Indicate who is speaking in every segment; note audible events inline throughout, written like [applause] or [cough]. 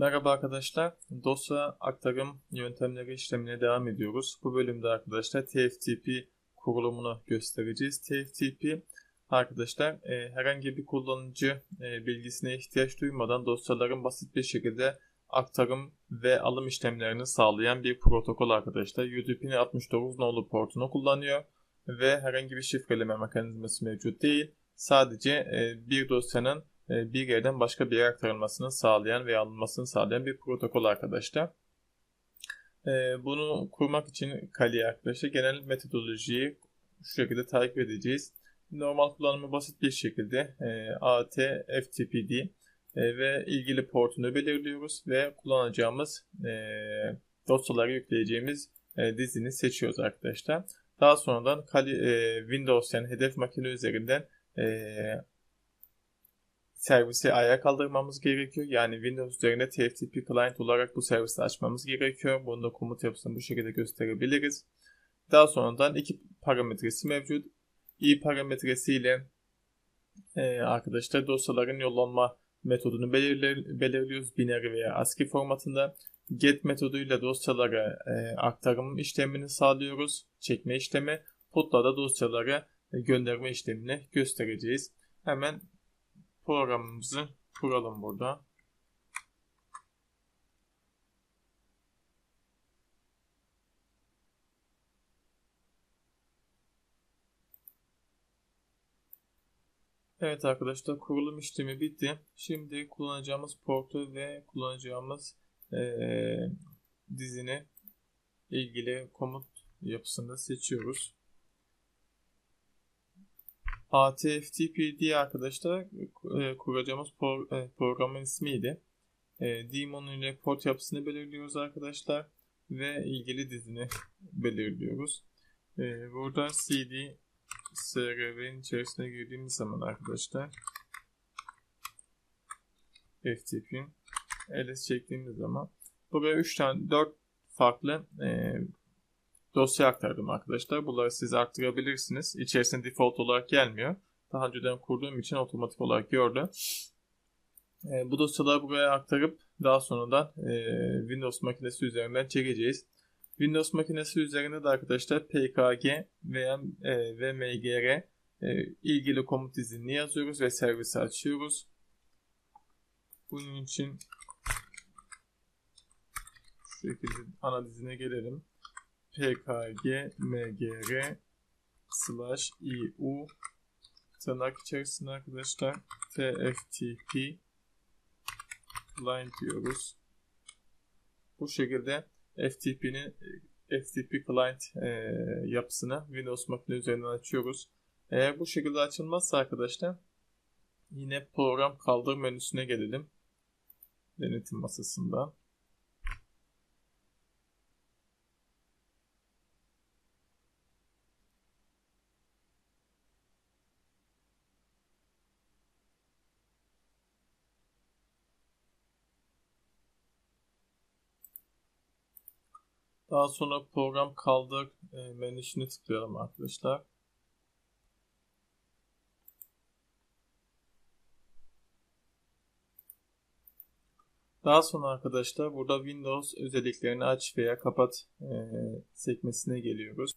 Speaker 1: Merhaba arkadaşlar. Dosya aktarım yöntemleri işlemine devam ediyoruz. Bu bölümde arkadaşlar TFTP kurulumunu göstereceğiz. TFTP arkadaşlar e, herhangi bir kullanıcı e, bilgisine ihtiyaç duymadan dosyaların basit bir şekilde aktarım ve alım işlemlerini sağlayan bir protokol arkadaşlar. UDP'nin 69 nolu portunu kullanıyor ve herhangi bir şifreleme mekanizması mevcut değil. Sadece e, bir dosyanın bir yerden başka bir yere aktarılmasını sağlayan ve alınmasını sağlayan bir protokol arkadaşlar. E, bunu kurmak için Kali arkadaşlar genel metodolojiyi şu şekilde takip edeceğiz. Normal kullanımı basit bir şekilde e, AT FTPD ve ilgili portunu belirliyoruz ve kullanacağımız dosyaları yükleyeceğimiz dizini seçiyoruz arkadaşlar. Daha sonradan Kali, Windows yani hedef makine üzerinden servisi ayağa kaldırmamız gerekiyor. Yani Windows üzerinde TFTP client olarak bu servisi açmamız gerekiyor. Bunu da komut yapısını bu şekilde gösterebiliriz. Daha sonradan iki parametresi mevcut. i parametresi ile e, arkadaşlar dosyaların yollanma metodunu belirler, belirliyoruz. Binary veya ASCII formatında. Get metoduyla dosyalara e, aktarım işlemini sağlıyoruz. Çekme işlemi. Put'la da dosyalara gönderme işlemini göstereceğiz. Hemen programımızı kuralım burada. Evet arkadaşlar kurulum işlemi bitti. Şimdi kullanacağımız portu ve kullanacağımız ee, dizini ilgili komut yapısında seçiyoruz. ATFTP arkadaşlar e, kuracağımız e, programın ismiydi. E, daemon ile port yapısını belirliyoruz arkadaşlar ve ilgili dizini [laughs] belirliyoruz. Burada cd srv'nin içerisine girdiğimiz zaman arkadaşlar FTP ls çektiğimiz zaman buraya 3 tane 4 farklı dosya aktardım arkadaşlar. Bunları siz aktarabilirsiniz. İçerisinde default olarak gelmiyor. Daha önceden kurduğum için otomatik olarak gördü. E, bu dosyaları buraya aktarıp daha sonra da e, Windows makinesi üzerinden çekeceğiz. Windows makinesi üzerinde de arkadaşlar PKG veya e, ve MGR e, ilgili komut izinini yazıyoruz ve servisi açıyoruz. Bunun için şu şekilde ana dizine gelelim pkg mgr slash iu tırnak içerisinde arkadaşlar tftp client diyoruz. Bu şekilde FTP'nin FTP client e, yapısını Windows makine üzerinden açıyoruz. Eğer bu şekilde açılmazsa arkadaşlar yine program kaldır menüsüne gelelim. Denetim masasında. Daha sonra program kaldır e, menüsünü tıklıyorum arkadaşlar. Daha sonra arkadaşlar burada Windows özelliklerini aç veya kapat e, sekmesine geliyoruz.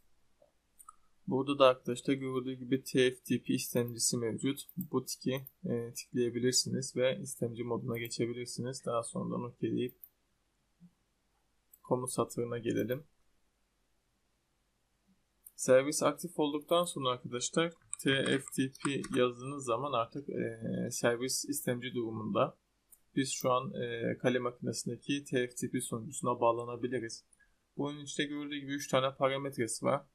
Speaker 1: Burada da arkadaşlar gördüğü gibi TFTP istemcisi mevcut. Bu tiki e, tıklayabilirsiniz ve istemci moduna geçebilirsiniz. Daha sonradan okeyleyip komut satırına gelelim. Servis aktif olduktan sonra arkadaşlar TFTP yazdığınız zaman artık e, servis istemci durumunda. Biz şu an e, kale makinesindeki TFTP sunucusuna bağlanabiliriz. Bunun içinde gördüğü gibi 3 tane parametresi var.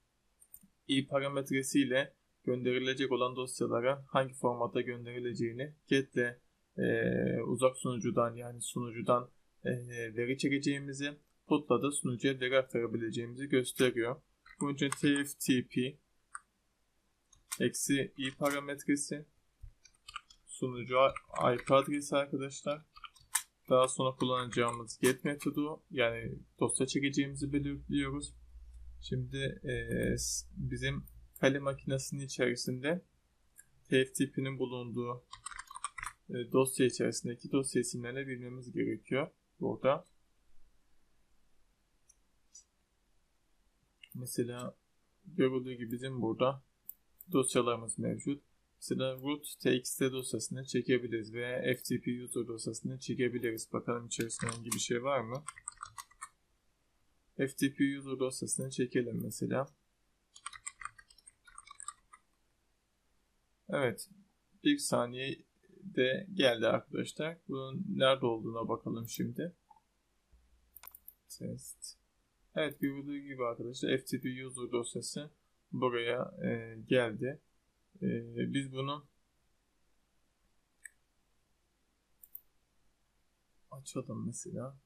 Speaker 1: i parametresi ile gönderilecek olan dosyalara hangi formatta gönderileceğini get ile e, uzak sunucudan yani sunucudan e, veri çekeceğimizi Put'la da sunucuya veri aktarabileceğimizi gösteriyor. Bunun için TFTP eksi i parametresi sunucu IP adresi arkadaşlar. Daha sonra kullanacağımız get metodu yani dosya çekeceğimizi belirliyoruz. Şimdi e, bizim kale makinesinin içerisinde TFTP'nin bulunduğu e, dosya içerisindeki dosya isimlerini bilmemiz gerekiyor. burada. Mesela görüldüğü gibi bizim burada dosyalarımız mevcut. Mesela root txt dosyasını çekebiliriz veya ftp user dosyasını çekebiliriz. Bakalım içerisinde herhangi bir şey var mı? ftp user dosyasını çekelim mesela. Evet. Bir saniye de geldi arkadaşlar. Bunun nerede olduğuna bakalım şimdi. Test. Evet görüldüğü gibi arkadaşlar FTP user dosyası buraya e, geldi. E, biz bunu açalım mesela.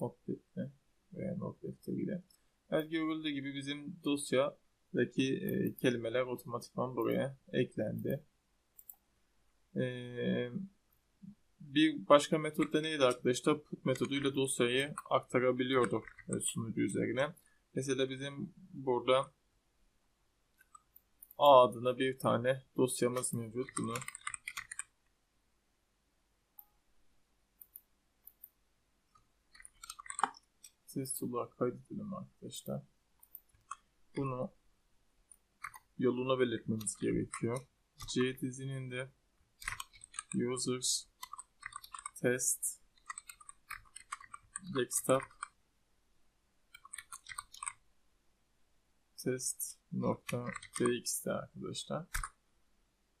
Speaker 1: Notepad'le veya Notepad ile. Evet görüldüğü gibi bizim dosyadaki e, kelimeler otomatikman buraya eklendi. Eee bir başka metot da neydi arkadaşlar? Put metoduyla dosyayı aktarabiliyorduk e, sunucu üzerine. Mesela bizim burada A adına bir tane dosyamız mevcut. Bunu test olarak kaydedelim arkadaşlar. Bunu yoluna belirtmemiz gerekiyor. C dizinin de users test desktop test nokta txt'de arkadaşlar.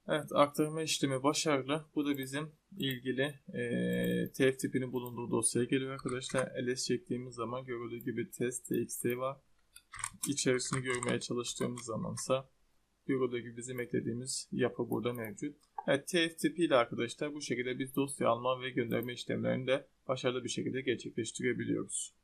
Speaker 1: Evet aktarma işlemi başarılı. Bu da bizim ilgili e, TF tipinin bulunduğu dosyaya geliyor arkadaşlar. ls çektiğimiz zaman görüldüğü gibi test txt var. İçerisini görmeye çalıştığımız zamansa gibi bizim eklediğimiz yapı burada mevcut. Evet, TFTP ile arkadaşlar bu şekilde biz dosya alma ve gönderme işlemlerini de başarılı bir şekilde gerçekleştirebiliyoruz.